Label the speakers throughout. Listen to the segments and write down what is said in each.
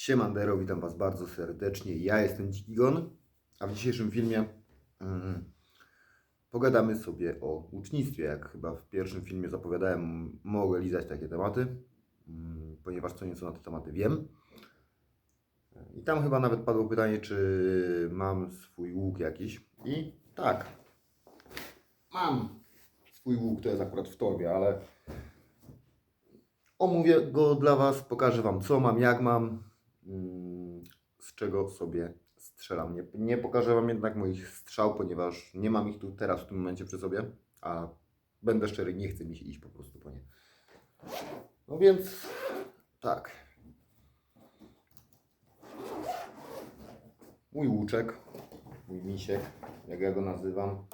Speaker 1: Siemandero, witam Was bardzo serdecznie. Ja jestem Dzikigon, a w dzisiejszym filmie mm, pogadamy sobie o ucznictwie. Jak chyba w pierwszym filmie zapowiadałem, mogę lizać takie tematy, mm, ponieważ co nieco na te tematy wiem. I tam chyba nawet padło pytanie, czy mam swój łuk jakiś. I tak, mam swój łuk, to jest akurat w torbie, ale omówię go dla Was, pokażę Wam co mam, jak mam, z czego sobie strzelam. Nie, nie pokażę Wam jednak moich strzał, ponieważ nie mam ich tu teraz w tym momencie przy sobie, a będę szczery, nie chce mi się iść po prostu po nie. No więc tak. Mój łuczek, mój misiek, jak ja go nazywam.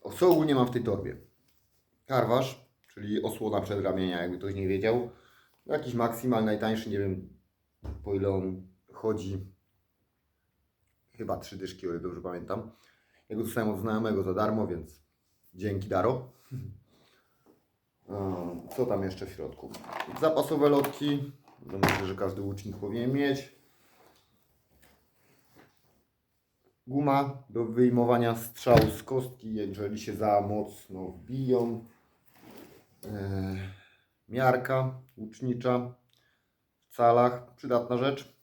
Speaker 1: O, co ogólnie mam w tej torbie? Karwasz, czyli osłona przedramienia, jakby ktoś nie wiedział. Jakiś maksymal najtańszy, nie wiem po ile on chodzi. Chyba trzy dyszki, o ile dobrze pamiętam. Ja go dostałem od znajomego za darmo, więc dzięki Daro. Ehm, Co tam jeszcze w środku? Zapasowe lotki. No myślę, że każdy łucznik powinien mieć. Guma do wyjmowania strzału z kostki, jeżeli się za mocno wbiją. Eee, miarka łucznicza w calach, przydatna rzecz.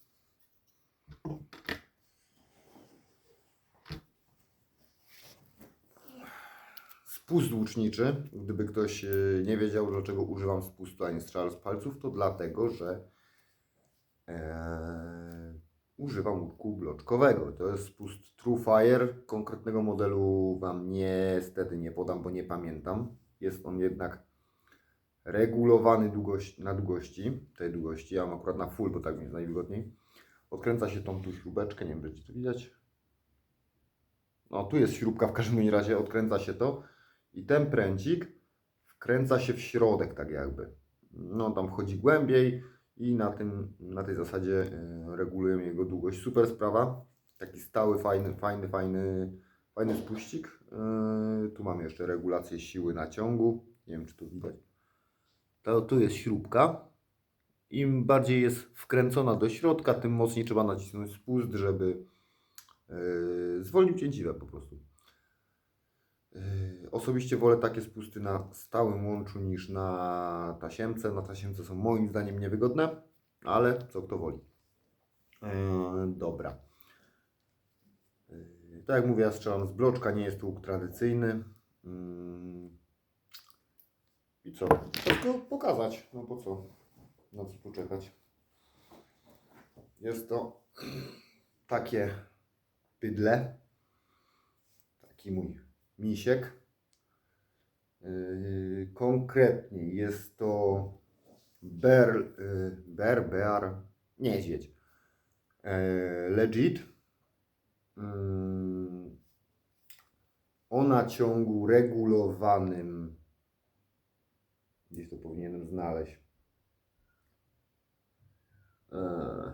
Speaker 1: Spust łuczniczy, gdyby ktoś e, nie wiedział, dlaczego używam spustu, a nie strzał z palców, to dlatego, że e, używam łuku bloczkowego. To jest spust True Fire. Konkretnego modelu Wam niestety nie podam, bo nie pamiętam. Jest on jednak regulowany długość, na długości, tej długości. Ja mam akurat na full, bo tak mi jest najwygodniej. Odkręca się tą tu śrubeczkę, nie wiem, czy to widać. No, tu jest śrubka w każdym razie, odkręca się to i ten pręcik wkręca się w środek, tak jakby. No, tam wchodzi głębiej i na, tym, na tej zasadzie e, regulujemy jego długość. Super sprawa. Taki stały, fajny, fajny, fajny, fajny spuścik. E, tu mamy jeszcze regulację siły naciągu. Nie wiem, czy tu widać. To, tu jest śrubka. Im bardziej jest wkręcona do środka, tym mocniej trzeba nacisnąć spust, żeby yy, zwolnił cięciwę po prostu. Yy, osobiście wolę takie spusty na stałym łączu niż na tasiemce. Na tasiemce są moim zdaniem niewygodne, ale co kto woli. Yy, dobra. Yy, tak jak mówię, ja strzelam z bloczka, nie jest to łuk tradycyjny. Yy, I co? Tylko pokazać. No po co? Na co tu czekać? Jest to takie bydle. Taki mój misiek. Yy, konkretnie jest to ber, yy, ber, bear, niedźwiedź. Yy, legit. Yy, o naciągu regulowanym. Gdzieś to powinienem znaleźć. Eee.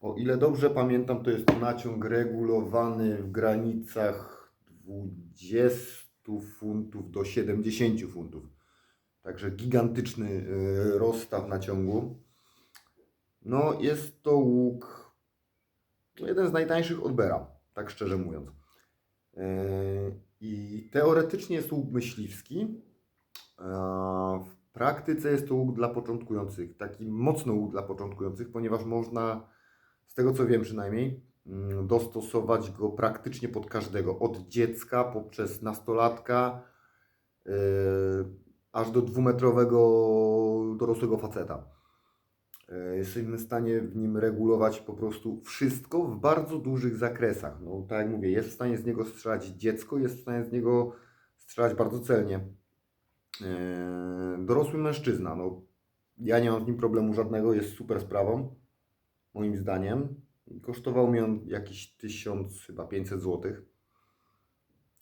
Speaker 1: O ile dobrze pamiętam, to jest to naciąg regulowany w granicach 20 funtów do 70 funtów. Także gigantyczny e, rozstaw naciągu. No, jest to łuk no, jeden z najtańszych od Bera, tak szczerze mówiąc. E, I teoretycznie jest łuk myśliwski. W praktyce jest to łuk dla początkujących, taki mocno łuk dla początkujących, ponieważ można, z tego co wiem przynajmniej, mm, dostosować go praktycznie pod każdego, od dziecka poprzez nastolatka, yy, aż do dwumetrowego dorosłego faceta. Yy, Jesteśmy w stanie w nim regulować po prostu wszystko w bardzo dużych zakresach. No, tak jak mówię, jest w stanie z niego strzelać dziecko, jest w stanie z niego strzelać bardzo celnie. Eee, dorosły mężczyzna, no ja nie mam z nim problemu żadnego, jest super sprawą, moim zdaniem. Kosztował mi on jakieś 1000, chyba 500 zł.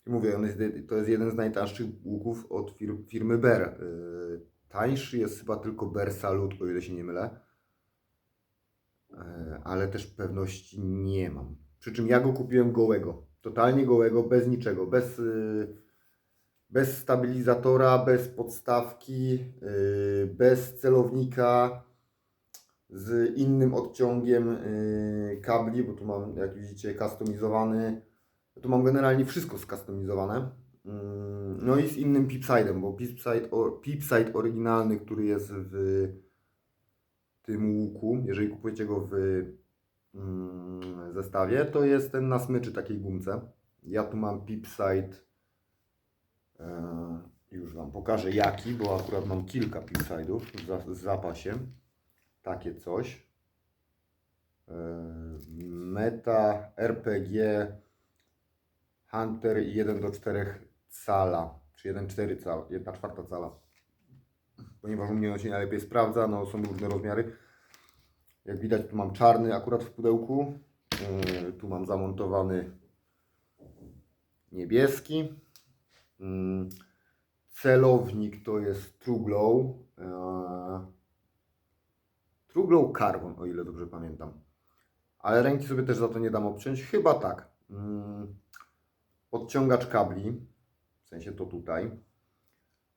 Speaker 1: I mówię, on jest, to jest jeden z najtańszych łuków od fir, firmy Ber. Eee, tańszy jest chyba tylko Ber Salut, o ile się nie mylę. Eee, ale też pewności nie mam. Przy czym ja go kupiłem gołego, totalnie gołego, bez niczego, bez... Yy, bez stabilizatora, bez podstawki, yy, bez celownika. z innym odciągiem yy, kabli, bo tu mam, jak widzicie, customizowany. Tu mam generalnie wszystko skustomizowane. Mm, No i z innym pipside'em, bo pipside, pipside oryginalny, który jest w tym łuku, jeżeli kupujecie go w mm, zestawie, to jest ten na smyczy takiej gumce. Ja tu mam pipside, już Wam pokażę jaki, bo akurat mam kilka pipside'ów w za- w zapasie. Takie coś. E, Meta RPG Hunter 1 do 4 cala, czy 1,4 cala, 1 czwarta cala. Ponieważ u mnie on się najlepiej sprawdza, no są różne rozmiary. Jak widać tu mam czarny akurat w pudełku. Yy, Tu mam zamontowany niebieski. Yy, Celownik to jest True Glow. Yy, True Glow Carbon, o ile dobrze pamiętam. Ale ręki sobie też za to nie dam obciąć. Chyba tak. Yy, Odciągacz kabli. W sensie to tutaj.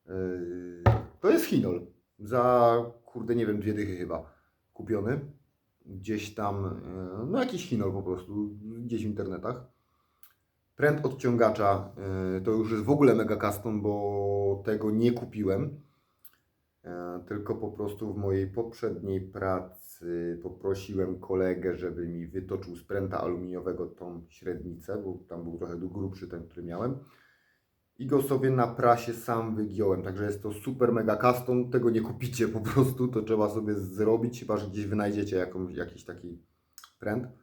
Speaker 1: Yy, To jest Hinol. Za kurde nie wiem, dwie dychy chyba kupiony. Gdzieś tam, yy, no jakiś Hinol po prostu, gdzieś w internetach. Pręt odciągacza yy, to już jest w ogóle mega custom, bo tego nie kupiłem. E, Tylko po prostu w mojej poprzedniej pracy poprosiłem kolegę, żeby mi wytoczył z pręta aluminiowego tą średnicę, bo tam był trochę grubszy ten, który miałem. I go sobie na prasie sam wygiąłem. Także jest to super mega custom. Tego nie kupicie po prostu. To trzeba sobie zrobić, chyba że gdzieś wynajdziecie jakąś, jakiś taki pręt.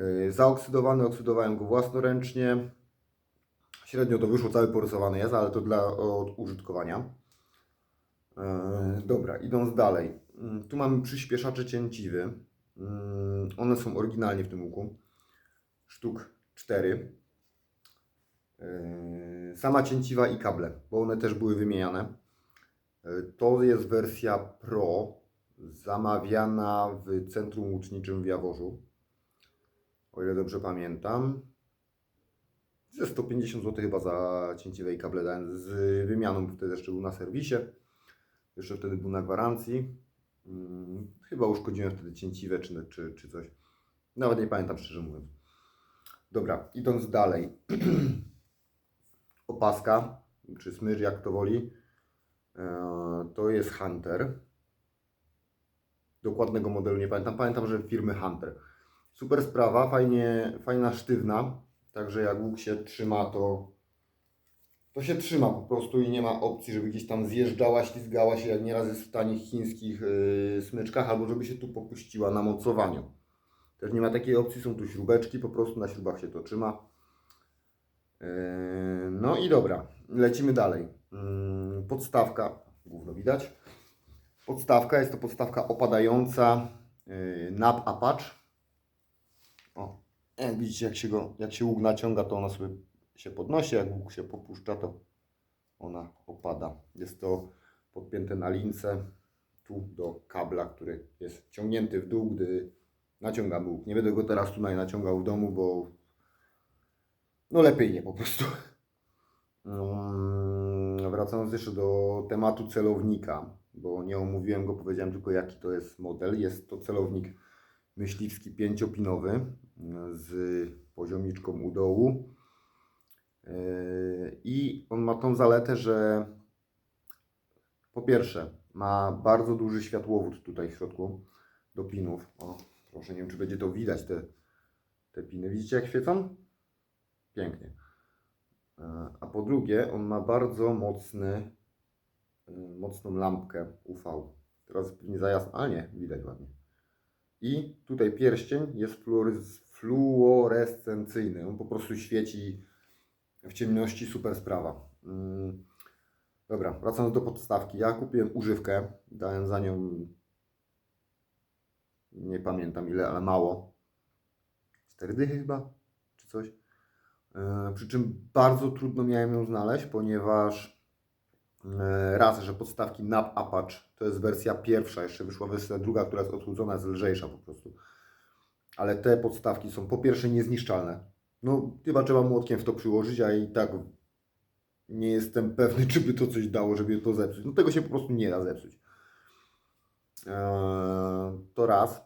Speaker 1: Yy, Zaoksydowany, oksydowałem go własnoręcznie. Średnio to wyszło, cały porysowany jest, ale to dla od użytkowania. E, Dobra, idąc dalej. Mm, Tu mamy przyspieszacze cięciwy. Mm, One są oryginalnie w tym łuku. Sztuk 4. E, Sama cięciwa i kable, bo one też były wymieniane. E, To jest wersja Pro, zamawiana w centrum łuczniczym w Jaworzu. O ile dobrze pamiętam. Ze 150 zł chyba za cięciwe i kable dałem z wymianą, bo wtedy jeszcze był na serwisie. Jeszcze wtedy był na gwarancji. Hmm, chyba uszkodziłem wtedy cięciwe czy, czy, czy coś. Nawet nie pamiętam szczerze mówiąc. Dobra, idąc dalej. Opaska, czy smyr, jak to woli. E, To jest Hunter. Dokładnego modelu nie pamiętam. Pamiętam, że firmy Hunter. Super sprawa, fajnie, fajna sztywna. Także jak łuk się trzyma, to to się trzyma po prostu i nie ma opcji, żeby gdzieś tam zjeżdżała, ślizgała się, jak nieraz jest w tanich chińskich yy, smyczkach, albo żeby się tu popuściła na mocowaniu. Też nie ma takiej opcji, są tu śrubeczki, po prostu na śrubach się to trzyma. Yy, no i dobra, lecimy dalej. Yy, podstawka, główno widać. Podstawka, jest to podstawka opadająca yy, NAP Apache. O, jak widzicie, jak się, go, jak się łuk naciąga, to ona sobie się podnosi, jak łuk się popuszcza, to ona opada. Jest to podpięte na lince tu do kabla, który jest ciągnięty w dół, gdy naciągam łuk. Nie będę go teraz tutaj naciągał w domu, bo no lepiej nie po prostu. Mm, Wracając jeszcze do tematu celownika, bo nie omówiłem go, powiedziałem tylko jaki to jest model. Jest to celownik myśliwski pięciopinowy z poziomiczką u dołu. Yy, I on ma tą zaletę, że po pierwsze ma bardzo duży światłowód tutaj w środku do pinów. O, proszę, nie wiem czy będzie to widać te, te piny. Widzicie jak świecą? Pięknie. Yy, A po drugie on ma bardzo mocny, mocną lampkę UV. Teraz pewnie za ale nie, widać ładnie. I tutaj pierścień jest fluorescencyjny. On po prostu świeci w ciemności super sprawa. Mm, Dobra, wracając do podstawki. Ja kupiłem używkę, dałem za nią nie pamiętam ile, ale mało. 4 dychy chyba, czy coś. E, Przy czym bardzo trudno miałem ją znaleźć, ponieważ raz, że podstawki NAP Apache to jest wersja pierwsza, jeszcze wyszła wersja druga, która jest odchudzona, jest lżejsza po prostu. Ale te podstawki są po pierwsze niezniszczalne. No, chyba trzeba młotkiem w to przyłożyć, a i tak nie jestem pewny, czy by to coś dało, żeby to zepsuć. No tego się po prostu nie da zepsuć. Eee, to raz,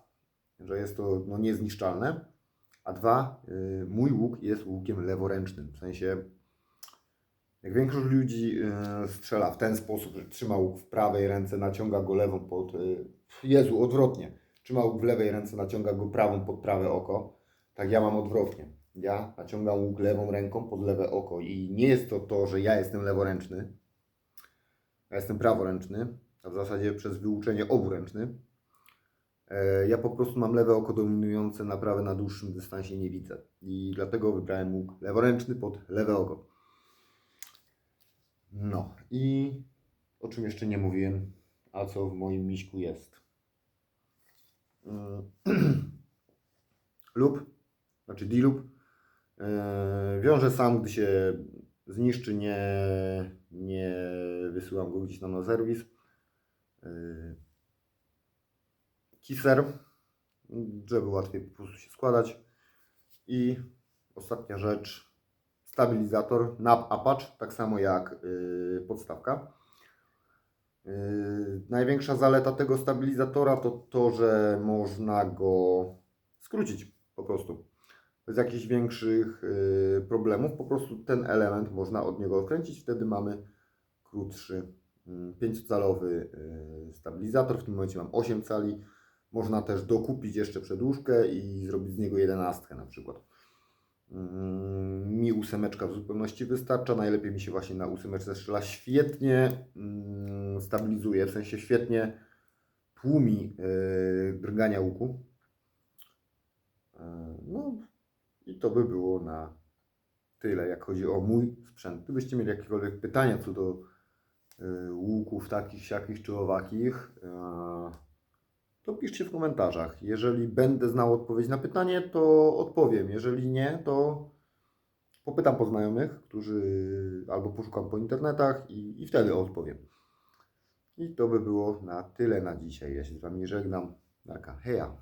Speaker 1: że jest to no, niezniszczalne, a dwa, y, mój łuk jest łukiem leworęcznym. W sensie, jak większość ludzi y, strzela w ten sposób, że trzyma łuk w prawej ręce, naciąga go lewą pod. y, Jezu, odwrotnie. Trzyma łuk w lewej ręce, naciąga go prawą pod prawe oko. Tak ja mam odwrotnie. Ja naciągam łuk lewą ręką pod lewe oko i nie jest to to, że ja jestem leworęczny. Ja jestem praworęczny, a w zasadzie przez wyuczenie oburęczny. E, Ja po prostu mam lewe oko dominujące na prawe na dłuższym dystansie nie widzę. I dlatego wybrałem łuk leworęczny pod lewe oko. No i o czym jeszcze nie mówiłem, a co w moim miśku jest. Mm. lub, znaczy D-lub, e, wiążę sam, gdy się zniszczy, nie, nie wysyłam go gdzieś tam na serwis. E, Kiser, żeby łatwiej po prostu się składać. I ostatnia rzecz, stabilizator NAP Apache, tak samo jak yy, podstawka. Yy, największa zaleta tego stabilizatora to to, że można go skrócić po prostu. Bez jakichś większych yy, problemów, po prostu ten element można od niego odkręcić, wtedy mamy krótszy 5-calowy stabilizator. W tym momencie mam 8 cali. Można też dokupić jeszcze przedłużkę i zrobić z niego 11 na przykład. Mm, Mi ósemeczka w zupełności wystarcza. Najlepiej mi się właśnie na ósemeczce strzela. Świetnie mm, stabilizuje, w sensie świetnie tłumi yy, drgania łuku. Yy, No i to by było na tyle, jak chodzi o mój sprzęt. Gdybyście mieli jakiekolwiek pytania co do yy, łuków takich, siakich czy owakich, to piszcie w komentarzach. Jeżeli będę znał odpowiedź na pytanie, to odpowiem. Jeżeli nie, to popytam po znajomych, którzy albo poszukam po internetach i, i wtedy odpowiem. I to by było na tyle na dzisiaj. Ja się z Wami żegnam. Narka, heja.